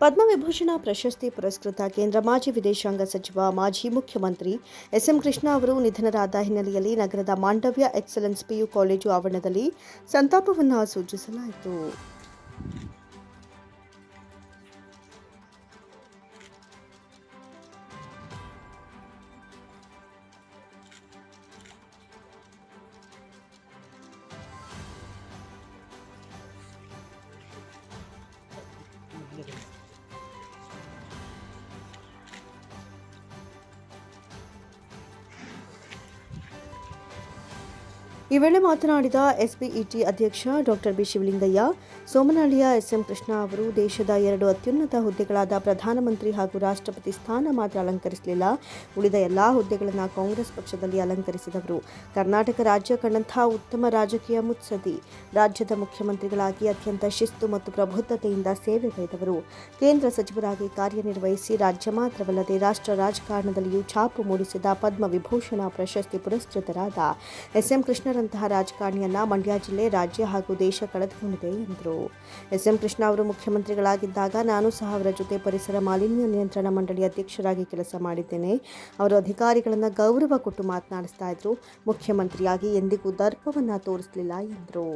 ಪದ್ಮವಿಭೂಷಣ ಪ್ರಶಸ್ತಿ ಪುರಸ್ಕೃತ ಕೇಂದ್ರ ಮಾಜಿ ವಿದೇಶಾಂಗ ಸಚಿವ, ಮಾಜಿ ಮುಖ್ಯಮಂತ್ರಿ ಎಸ್ಎಂ ಕೃಷ್ಣ ಅವರು ನಿಧನರಾದ ಹಿನ್ನೆಲೆಯಲ್ಲಿ ನಗರದ ಮಾಂಡವ್ಯ ಎಕ್ಸಲೆನ್ಸ್ ಪಿಯು ಕಾಲೇಜು ಆವರಣದಲ್ಲಿ ಸಂತಾಪವನ್ನು ಸೂಚಿಸಲಾಯಿತು. ಈ ವೇಳೆ ಮಾತನಾಡಿದ ಎಸ್ಬಿಇಟಿ ಅಧ್ಯಕ್ಷ ಡಾಕ್ಟರ್ ಬಿ ಶಿವಲಿಂಗಯ್ಯ, ಸೋಮನಹಳ್ಳಿಯ ಎಸ್ಎಂ ಕೃಷ್ಣ ಅವರು ದೇಶದ ಎರಡು ಅತ್ಯುನ್ನತ ಹುದ್ದೆಗಳಾದ ಪ್ರಧಾನಮಂತ್ರಿ ಹಾಗೂ ರಾಷ್ಟ್ರಪತಿ ಸ್ಥಾನ ಮಾತ್ರ ಅಲಂಕರಿಸಲಿಲ್ಲ. ಉಳಿದ ಎಲ್ಲಾ ಹುದ್ದೆಗಳನ್ನು ಕಾಂಗ್ರೆಸ್ ಪಕ್ಷದಲ್ಲಿ ಅಲಂಕರಿಸಿದವರು. ಕರ್ನಾಟಕ ರಾಜ್ಯ ಕಂಡಂತಹ ಉತ್ತಮ ರಾಜಕೀಯ ಮುತ್ಸದಿ ರಾಜ್ಯದ ಮುಖ್ಯಮಂತ್ರಿಗಳಾಗಿ ಅತ್ಯಂತ ಶಿಸ್ತು ಮತ್ತು ಪ್ರಬುದ್ಧತೆಯಿಂದ ಸೇವೆ ಗೈದವರು ಕೇಂದ್ರ ಸಚಿವರಾಗಿ ಕಾರ್ಯನಿರ್ವಹಿಸಿ ರಾಜ್ಯ ಮಾತ್ರವಲ್ಲದೆ ರಾಷ್ಟ್ರ ರಾಜಕಾರಣದಲ್ಲಿಯೂ ಛಾಪು ಮೂಡಿಸಿದ ಪದ್ಮ ವಿಭೂಷಣ ಪ್ರಶಸ್ತಿ ಪುರಸ್ಕೃತರಾದ ಎಸ್ಎಂ ಕೃಷ್ಣರಂತಹ ರಾಜಕಾರಣಿಯನ್ನ ಮಂಡ್ಯ ಜಿಲ್ಲೆ, ರಾಜ್ಯ ಹಾಗೂ ದೇಶ ಕಳೆದುಕೊಂಡಿದೆ ಎಂದರು. ಎಸ್ಎಂ ಕೃಷ್ಣ ಅವರು ಮುಖ್ಯಮಂತ್ರಿಗಳಾಗಿದ್ದಾಗ ನಾನು ಸಹ ಅವರ ಜೊತೆ ಪರಿಸರ ಮಾಲಿನ್ಯ ನಿಯಂತ್ರಣ ಮಂಡಳಿ ಅಧ್ಯಕ್ಷರಾಗಿ ಕೆಲಸ ಮಾಡಿದ್ದೇನೆ. ಅವರು ಅಧಿಕಾರಿಗಳನ್ನು ಗೌರವ ಕೊಟ್ಟು ಮಾತನಾಡಿಸ್ತಾ ಇದ್ರು. ಮುಖ್ಯಮಂತ್ರಿಯಾಗಿ ಎಂದಿಗೂ ದರ್ಪವನ್ನ ತೋರಿಸಲಿಲ್ಲ ಎಂದರು.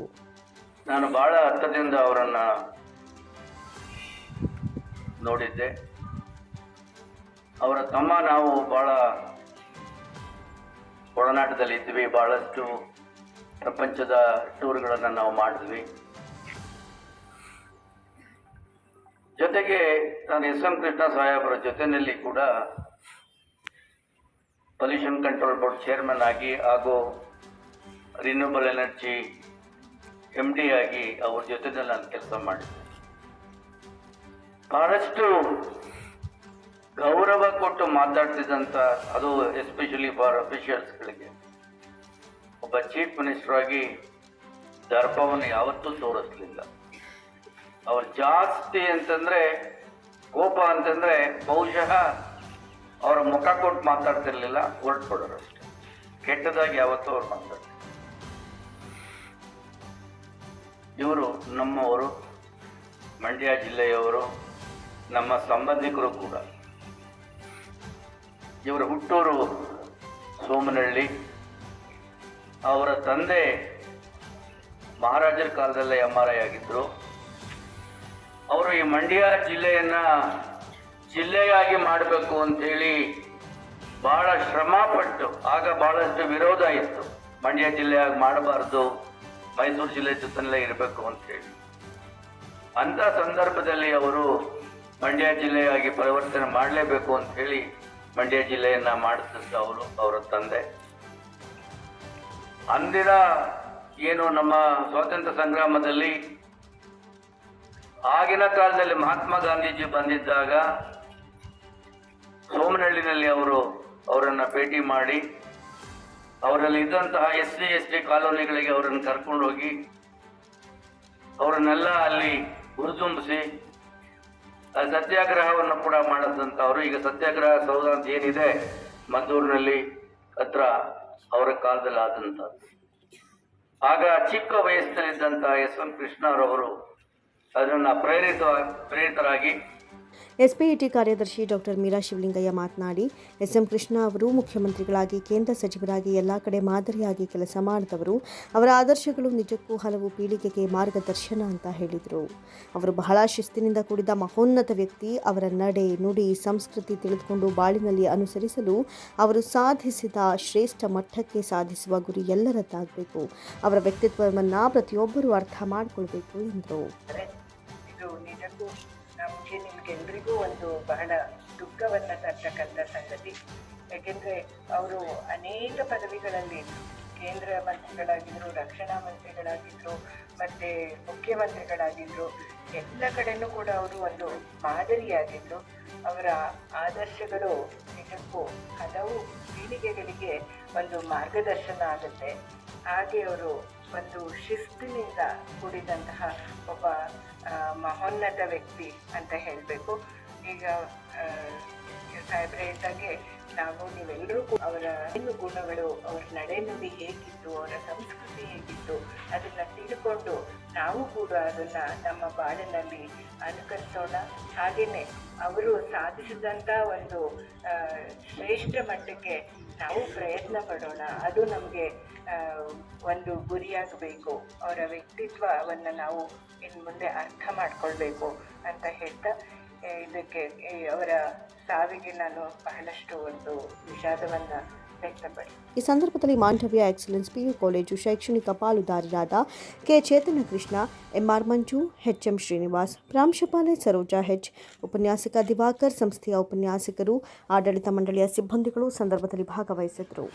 ನಾನು ಬಹಳ ಹತ್ತದಿಂದ ಅವರನ್ನ ನೋಡಿದ್ದೆ. ಅವರ ತಮ್ಮ ನಾವು ಬಹಳ ಒಡನಾಟದಲ್ಲಿ ಇದ್ವಿ ಬಹಳಷ್ಟು ಪ್ರಪಂಚದ ಟೂರ್ಗಳನ್ನು ನಾವು ಮಾಡಿದ್ವಿ. ಜೊತೆಗೆ ನಾನು ಎಸ್ ಎಂ ಕೃಷ್ಣ ಸಾಹೇಬರ ಜೊತೆಯಲ್ಲಿ ಕೂಡ ಪೊಲ್ಯೂಷನ್ ಕಂಟ್ರೋಲ್ ಬೋರ್ಡ್ ಚೇರ್ಮನ್ ಆಗಿ ಹಾಗೂ ರಿನ್ಯೂಬಲ್ ಎನರ್ಜಿ ಎಂ ಡಿ ಆಗಿ ಅವ್ರ ಜೊತೆಯಲ್ಲಿ ನಾನು ಕೆಲಸ ಮಾಡಿದ್ದೆ. ಬಹಳಷ್ಟು ಗೌರವ ಕೊಟ್ಟು ಮಾತಾಡ್ತಿದ್ದಂಥ ಅದು ಎಸ್ಪೆಷಲಿ ಫಾರ್ ಅಫಿಷಿಯಲ್ಸ್ಗಳಿಗೆ ಒಬ್ಬ ಚೀಫ್ ಮಿನಿಸ್ಟರ್ ಆಗಿ ದರ್ಪವನ್ನು ಯಾವತ್ತೂ ತೋರಿಸ್ಲಿಲ್ಲ. ಅವ್ರು ಜಾಸ್ತಿ ಅಂತಂದ್ರೆ ಕೋಪ ಅಂತಂದ್ರೆ ಬಹುಶಃ ಅವರ ಮುಖ ಕೊಟ್ಟು ಮಾತಾಡ್ತಿರ್ಲಿಲ್ಲ ಕೊಡೋರು ಅಷ್ಟೇ. ಕೆಟ್ಟದಾಗಿ ಯಾವತ್ತೂ ಅವ್ರು ಮಾತಾಡ್ತಾರೆ ಇವರು ನಮ್ಮವರು, ಮಂಡ್ಯ ಜಿಲ್ಲೆಯವರು, ನಮ್ಮ ಸಂಬಂಧಿಕರು ಕೂಡ. ಇವರು ಹುಟ್ಟೂರು ಸೋಮನಹಳ್ಳಿ ಅವರ ತಂದೆ ಮಹಾರಾಜರ ಕಾಲದಲ್ಲೇ ಎಂ ಆರ್ ಐ ಆಗಿದ್ದರು. ಅವರು ಈ ಮಂಡ್ಯ ಜಿಲ್ಲೆಯನ್ನು ಜಿಲ್ಲೆಯಾಗಿ ಮಾಡಬೇಕು ಅಂತೇಳಿ ಬಹಳ ಶ್ರಮಪಟ್ಟು, ಆಗ ಬಹಳಷ್ಟು ವಿರೋಧ ಇತ್ತು. ಮಂಡ್ಯ ಜಿಲ್ಲೆಯಾಗಿ ಮಾಡಬಾರ್ದು, ಮೈಸೂರು ಜಿಲ್ಲೆ ಜೊತೆನಲ್ಲೇ ಇರಬೇಕು ಅಂತೇಳಿ. ಅಂಥ ಸಂದರ್ಭದಲ್ಲಿ ಅವರು ಮಂಡ್ಯ ಜಿಲ್ಲೆಯಾಗಿ ಪರಿವರ್ತನೆ ಮಾಡಲೇಬೇಕು ಅಂತ ಹೇಳಿ ಮಂಡ್ಯ ಜಿಲ್ಲೆಯನ್ನು ಮಾಡಿಸಿದ್ದು ಅವರು, ಅವರ ತಂದೆ. ಅಂದಿನ ಏನು ನಮ್ಮ ಸ್ವಾತಂತ್ರ್ಯ ಸಂಗ್ರಾಮದಲ್ಲಿ ಆಗಿನ ಕಾಲದಲ್ಲಿ ಮಹಾತ್ಮ ಗಾಂಧೀಜಿ ಬಂದಿದ್ದಾಗ ಸೋಮನಹಳ್ಳಿನಲ್ಲಿ ಅವರು ಅವರನ್ನು ಭೇಟಿ ಮಾಡಿ ಅವರಲ್ಲಿ ಇದ್ದಂತಹ ಎಸ್ ಸಿ, ಎಸ್ ಟಿ ಕಾಲೋನಿಗಳಿಗೆ ಅವರನ್ನು ಕರ್ಕೊಂಡು ಹೋಗಿ ಅವರನ್ನೆಲ್ಲ ಅಲ್ಲಿ ಹುರಿದುಂಬಿಸಿ ಸತ್ಯಾಗ್ರಹವನ್ನು ಕೂಡ ಮಾಡಿದಂಥವ್ರು. ಈಗ ಸತ್ಯಾಗ್ರಹ ಸೌಧ ಅಂತ ಏನಿದೆ, ಮದ್ದೂರಿನಲ್ಲಿ ಹತ್ರ ಅವರ ಕಾಲದಲ್ಲಿ ಆದಂಥದ್ದು ಆಗ ಚಿಕ್ಕ ವಯಸ್ಸಿನಲ್ಲಿದ್ದಂಥ ಎಂ ಕೃಷ್ಣರವರು ಅದನ್ನು ಪ್ರೇರಿತ ಪ್ರೇರಿತರಾಗಿ ಎಸ್ಪಿಇಟಿ ಕಾರ್ಯದರ್ಶಿ ಡಾಕ್ಟರ್ ಮೀರಾ ಶಿವಲಿಂಗಯ್ಯ ಮಾತನಾಡಿ, ಎಸ್ಎಂ ಕೃಷ್ಣ ಅವರು ಮುಖ್ಯಮಂತ್ರಿಗಳಾಗಿ, ಕೇಂದ್ರ ಸಚಿವರಾಗಿ ಎಲ್ಲ ಕಡೆ ಮಾದರಿಯಾಗಿ ಕೆಲಸ ಮಾಡಿದವರು, ಅವರ ಆದರ್ಶಗಳು ನಿಜಕ್ಕೂ ಹಲವು ಪೀಳಿಗೆಗೆ ಮಾರ್ಗದರ್ಶನ ಅಂತ ಹೇಳಿದರು. ಅವರು ಬಹಳ ಶಿಸ್ತಿನಿಂದ ಕೂಡಿದ ಮಹೋನ್ನತ ವ್ಯಕ್ತಿ, ಅವರ ನಡೆ, ನುಡಿ, ಸಂಸ್ಕೃತಿ ತಿಳಿದುಕೊಂಡು ಬಾಳಿನಲ್ಲಿ ಅನುಸರಿಸಲು ಅವರು ಸಾಧಿಸಿದ ಶ್ರೇಷ್ಠ ಮಟ್ಟಕ್ಕೆ ಸಾಧಿಸುವ ಗುರಿ ಎಲ್ಲರದ್ದಾಗಬೇಕು. ಅವರ ವ್ಯಕ್ತಿತ್ವವನ್ನು ಪ್ರತಿಯೊಬ್ಬರೂ ಅರ್ಥ ಮಾಡಿಕೊಳ್ಬೇಕು ಎಂದರು. ನಿಜಕ್ಕೂ ನಿಮ್ಗೆಲ್ರಿಗೂ ಒಂದು ಬಹಳ ದುಃಖವನ್ನ ತರ್ತಕ್ಕಂಥ ಸಂಗತಿ. ಯಾಕೆಂದ್ರೆ ಅವರು ಅನೇಕ ಪದವಿಗಳಲ್ಲಿ ಕೇಂದ್ರ ಮಂತ್ರಿಗಳಾಗಿದ್ರು, ರಕ್ಷಣಾ ಮಂತ್ರಿಗಳಾಗಿದ್ರು, ಮತ್ತೆ ಮುಖ್ಯಮಂತ್ರಿಗಳಾಗಿದ್ರು, ಎಲ್ಲ ಕಡೆನೂ ಕೂಡ ಅವರು ಒಂದು ಮಾದರಿಯಾಗಿದ್ರು ಅವರ ಆದರ್ಶಗಳು ನಿಜಕ್ಕೂ ಹಲವು ಪೀಳಿಗೆಗಳಿಗೆ ಒಂದು ಮಾರ್ಗದರ್ಶನ ಆಗುತ್ತೆ. ಹಾಗೆ ಅವರು ಒಂದು ಶಿಸ್ತಿನಿಂದ ಕೂಡಿದಂತಹ ಒಬ್ಬ ಮಹೋನ್ನತ ವ್ಯಕ್ತಿ ಅಂತ ಹೇಳಬೇಕು. ಈಗ ಸಾಹೇಬ್ರೆ ನಾವು ನೀವೆಲ್ಲರೂ ಅವರ ಏನು ಗುಣಗಳು ಅವರ ನಡೆನುಡಿ ಹೇಗಿತ್ತು, ಅವರ ಸಂಸ್ಕೃತಿ ಹೇಗಿತ್ತು, ಅದನ್ನ ನಾವು ಕೂಡ ಅದನ್ನ ನಮ್ಮ ಬಾಳಿನಲ್ಲಿ ಅನುಕರಿಸೋಣ. ಹಾಗೇನೆ ಅವರು ಸಾಧಿಸಿದಂತ ಒಂದು ಶ್ರೇಷ್ಠ ಮಟ್ಟಕ್ಕೆ ನಾವು ಪ್ರಯತ್ನ ಪಡೋಣ. ಅದು ನಮಗೆ ಒಂದು ಗುರಿಯಾಗಬೇಕು. ಅವರ ವ್ಯಕ್ತಿತ್ವವನ್ನು ನಾವು ಇನ್ನು ಮುಂದೆ ಅರ್ಥ ಮಾಡಿಕೊಳ್ಬೇಕು ಅಂತ ಹೇಳ್ತಾ, ಇದಕ್ಕೆ ಅವರ ಸಾವಿಗೆ ನಾನು ಬಹಳಷ್ಟು ಒಂದು ವಿಷಾದವನ್ನು ಈ ಸಂದರ್ಭದಲ್ಲಿ ಮಾಂಡವ್ಯ ಎಕ್ಸಲೆನ್ಸ್ ಪಿಯು ಕಾಲೇಜು ಶೈಕ್ಷಣಿಕ ಪಾಲುದಾರರಾದ K Chetana Krishna M R Manju, HM Srinivas, ಪ್ರಾಂಶುಪಾಲೆ ಸರೋಜಾ ಹೆಚ್ ಉಪನ್ಯಾಸಕ ದಿವಾಕರ್, ಸಂಸ್ಥೆಯ ಉಪನ್ಯಾಸಕರು, ಆಡಳಿತ ಮಂಡಳಿಯ ಸಿಬ್ಬಂದಿಗಳು ಸಂದರ್ಭದಲ್ಲಿ ಭಾಗವಹಿಸಿದರು